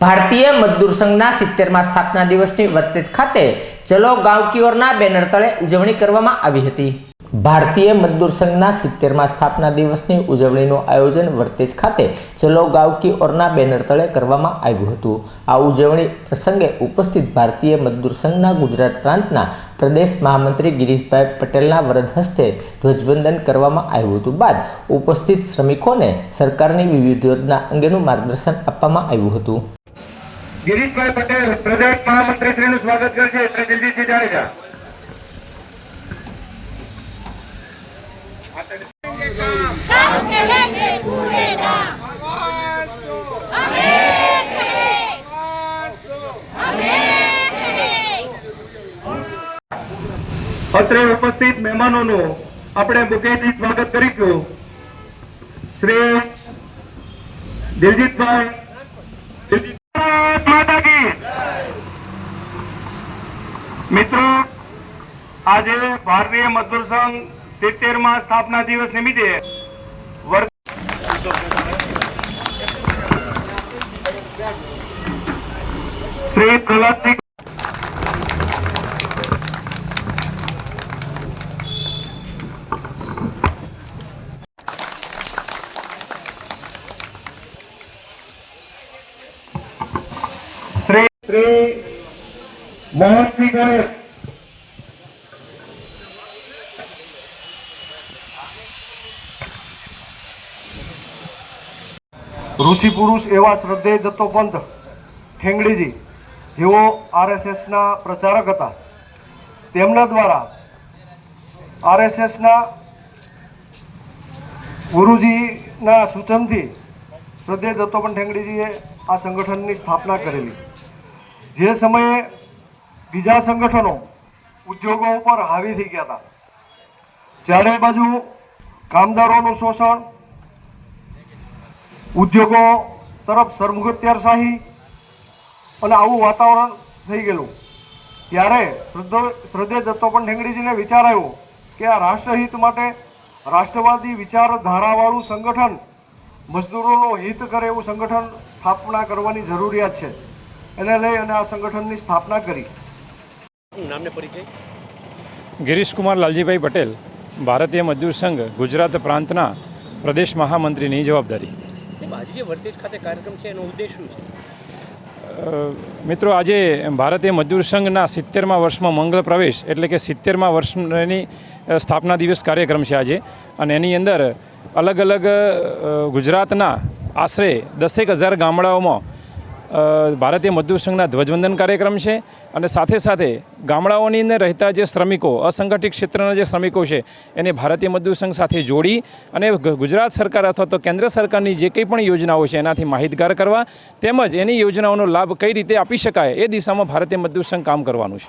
ભારતીય મજદૂર સંઘના સિત્તેરમાં સ્થાપના દિવસની વર્તેજ ખાતે ચલો ગાંવ કી ઓરના બેનર તળે ઉજવણી કરવામાં આવી હતી. ભારતીય મજદૂર સંઘના સિત્તેરમાં સ્થાપના દિવસની ઉજવણીનું આયોજન વર્તેજ ખાતે ચલો ગાંવ કી ઓરના બેનર તળે કરવામાં આવ્યું હતું. આ ઉજવણી પ્રસંગે ઉપસ્થિત ભારતીય મજદૂર સંઘના ગુજરાત પ્રાંતના પ્રદેશ મહામંત્રી ગિરીશભાઈ પટેલના વરદ હસ્તે ધ્વજવંદન કરવામાં આવ્યું હતું બાદ ઉપસ્થિત શ્રમિકોને સરકારની વિવિધ યોજના અંગેનું માર્ગદર્શન આપવામાં આવ્યું હતું. ગિરીશભાઈ પટેલ, પ્રદેશ મહામંત્રી શ્રીનું સ્વાગત કરશે. શ્રી જાડેજા. અત્રે ઉપસ્થિત મહેમાનોનું આપણે બુકેથી સ્વાગત કરીશું. શ્રી દિલજીતભાઈ મિત્રો આજે ભારતીય મજદૂર સંઘ સિત્તેરમાં સ્થાપના દિવસ નિમિત્તે શ્રી પ્રહલાદસિંહ શ્રી મોહનસિંહ ગણેશ ઋષિ પુરુષ એવા શ્રદ્ધેય દત્તો પંથ ઠેંગડીજી, જેઓ આરએસએસના પ્રચારક હતા, તેમના દ્વારા આરએસએસના ગુરુજીના સૂચનથી શ્રદ્ધેય દત્તોપન ઠેંગડીજીએ આ સંગઠનની સ્થાપના કરેલી. જે સમયે બીજા સંગઠનો ઉદ્યોગો ઉપર હાવી થઈ ગયા હતા. ચારે બાજુ કામદારોનું શોષણ, ઉદ્યોગો તરફ સરમુખત્યારશાહી અને આવું વાતાવરણ થઈ ગયેલું. ત્યારે શ્રદ્ધો- દત્તોપણ ઠેંગડીજીને વિચાર આવ્યો કે આ રાષ્ટ્રહિત માટે રાષ્ટ્રવાદી વિચારધારાવાળું સંગઠન મજદૂરોનું હિત કરે એવું સંગઠન સ્થાપના કરવાની જરૂરિયાત છે. એને લઈ અને આ સંગઠનની સ્થાપના કરી. નામને પરિચય? ગિરીશકુમાર લાલજીભાઈ પટેલ ભારતીય મજદૂર સંઘ ગુજરાત પ્રાંતના પ્રદેશ મહામંત્રીની જવાબદારી. સાહેબ આજે જે વર્તેજ ખાતે કાર્યક્રમ છે એનો ઉદ્દેશ શું છે? મિત્રો આજે ભારતીય મજદૂર સંઘના સિત્તેરમાં વર્ષમાં મંગળ પ્રવેશ એટલે કે સિત્તેરમાં વર્ષની સ્થાપના દિવસ કાર્યક્રમ છે આજે. અને એની અંદર અલગ અલગ ગુજરાતના આશરે દસેક હજાર ગામડાઓમાં ભારતીય મજદૂર સંઘના ધ્વજવંદન કાર્યક્રમ છે અને સાથે સાથે ગામડાઓની અંદર રહેતા જે શ્રમિકો, અસંગઠિત ક્ષેત્રના જે શ્રમિકો છે, એને ભારતીય મજદૂર સંઘ સાથે જોડી અને ગુજરાત સરકાર અથવા તો કેન્દ્ર સરકારની જે કંઈ પણ યોજનાઓ છે, એનાથી માહિતગાર કરવા તેમજ એની યોજનાઓનો લાભ કઈ રીતે આપી શકાય એ દિશામાં ભારતીય મજદૂર સંઘ કામ કરવાનું છે.